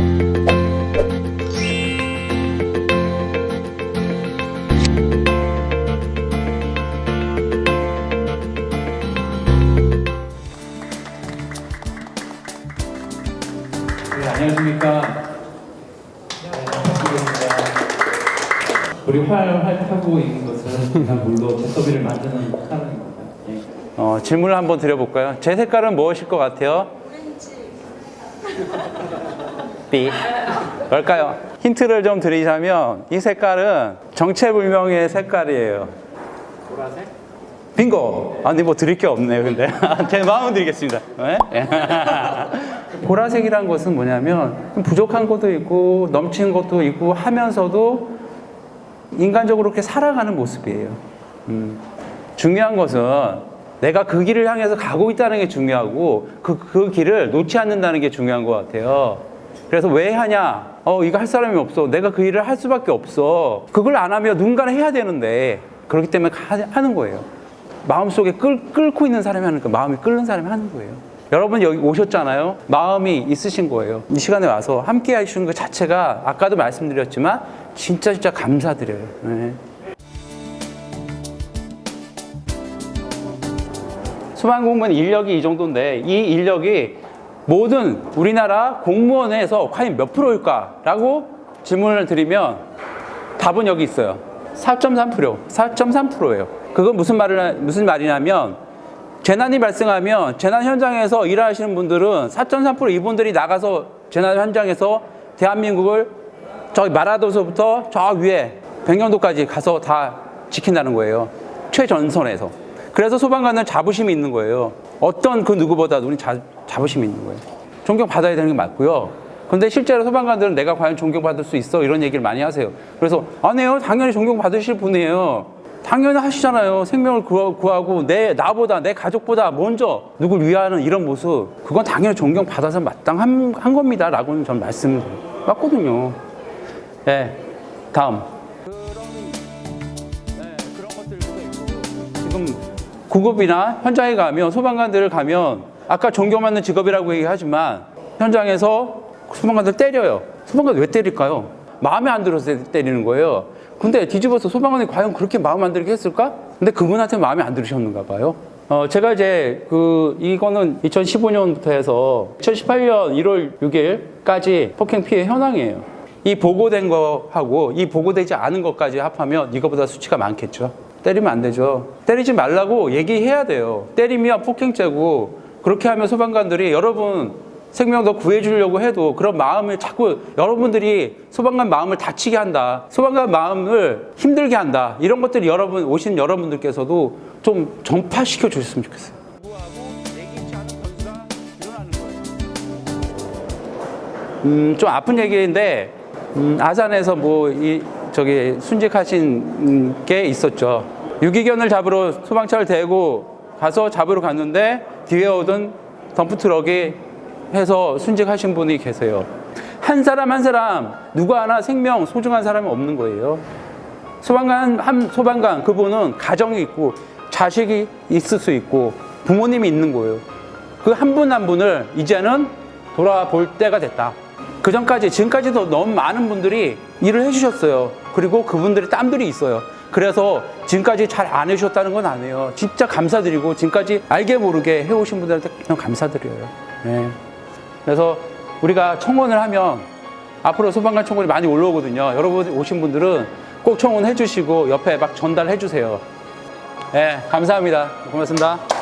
네. 네. 우리 활, 활 타고 있는 것은 제가 물로 제서비를 만드는 사람입니다. 예. 어, 질문을 한번 드려볼까요? 제 색깔은 무엇일 것 같아요? B. 뭘까요? 힌트를 좀 드리자면 이 색깔은 정체불명의 색깔이에요. 보라색? 빙고! 아니 뭐 드릴 게 없네요 근데 제 마음은 드리겠습니다 네? 보라색이란 것은 뭐냐면 좀 부족한 것도 있고 넘치는 것도 있고 하면서도 인간적으로 그렇게 살아가는 모습이에요 음. 중요한 것은 내가 그 길을 향해서 가고 있다는 게 중요하고 그, 그 길을 놓지 않는다는 게 중요한 것 같아요 그래서 왜 하냐? 어, 이거 할 사람이 없어. 내가 그 일을 할 수밖에 없어. 그걸 안 하면 누군가는 해야 되는데 그렇기 때문에 가- 하는 거예요. 마음속에 끌, 끓고 있는 사람이 하는 거예요. 마음이 끓는 사람이 하는 거예요. 여러분 여기 오셨잖아요. 마음이 있으신 거예요. 이 시간에 와서 함께 하시는 것 자체가 아까도 말씀드렸지만 진짜 진짜 감사드려요. 네. 소방 공무원 인력이 이 정도인데 이 인력이 모든 우리나라 공무원에서 과연 몇 프로일까라고 질문을 드리면 답은 여기 있어요. 4.3%, 4.3%예요. 그건 무슨 말을 무슨 말이냐면 재난이 발생하면 재난 현장에서 일하시는 분들은 4.3% 이분들이 나가서 재난 현장에서 대한민국을 저 마라도서부터 저 위에 백령도까지 가서 다 지킨다는 거예요. 최전선에서. 그래서 소방관은 자부심이 있는 거예요. 어떤 그 누구보다도 우리 자, 자부심이 있는 거예요. 존경받아야 되는 게 맞고요. 근데 실제로 소방관들은 내가 과연 존경받을 수 있어? 이런 얘기를 많이 하세요. 그래서 아니에요. 당연히 존경받으실 분이에요. 당연히 하시잖아요. 생명을 구하- 구하고 내 나보다 내 가족보다 먼저 누굴 위하는 이런 모습 그건 당연히 존경받아서 마땅한 한 겁니다라고는 전 말씀을 맞거든요. 네, 다음. 지금 구급이나 현장에 가면 소방관들을 가면 아까 존경받는 직업이라고 얘기하지만 현장에서 소방관들 때려요. 소방관 왜 때릴까요? 마음에 안 들어서 때리는 거예요. 근데 뒤집어서 소방관이 과연 그렇게 마음 안 들게 했을까? 근데 그분한테 마음에 안 들으셨는가 봐요. 어, 제가 이제 그 이거는 2015년부터 해서 2018년 1월 6일까지 폭행 피해 현황이에요. 이 보고된 거하고 이 보고되지 않은 것까지 합하면 이거보다 수치가 많겠죠. 때리면 안 되죠. 때리지 말라고 얘기해야 돼요. 때리면 폭행죄고 그렇게 하면 소방관들이 여러분 생명 더 구해주려고 해도 그런 마음을 자꾸 여러분들이 소방관 마음을 다치게 한다. 소방관 마음을 힘들게 한다. 이런 것들이 여러분 오신 여러분들께서도 좀 전파시켜 주셨으면 좋겠어요. 음, 좀 아픈 얘기인데 음, 아산에서 뭐 이 저기 순직하신 음, 게 있었죠. 유기견을 잡으러 소방차를 대고 가서 잡으러 갔는데 뒤에 오던 덤프 트럭이 해서 순직하신 분이 계세요. 한 사람 한 사람 누구 하나 생명 소중한 사람이 없는 거예요. 소방관 한 소방관 그분은 가정이 있고 자식이 있을 수 있고 부모님이 있는 거예요. 그 한 분한 분을 이제는 돌아볼 때가 됐다. 그 전까지 지금까지도 너무 많은 분들이 일을 해주셨어요. 그리고 그분들의 땀들이 있어요. 그래서 지금까지 잘 안 해주셨다는 건 아니에요. 진짜 감사드리고 지금까지 알게 모르게 해오신 분들한테 그냥 감사드려요. 네. 그래서 우리가 청원을 하면 앞으로 소방관 청원이 많이 올라오거든요. 여러분 오신 분들은 꼭 청원 해 주시고 옆에 막 전달해 주세요. 네, 감사합니다. 고맙습니다.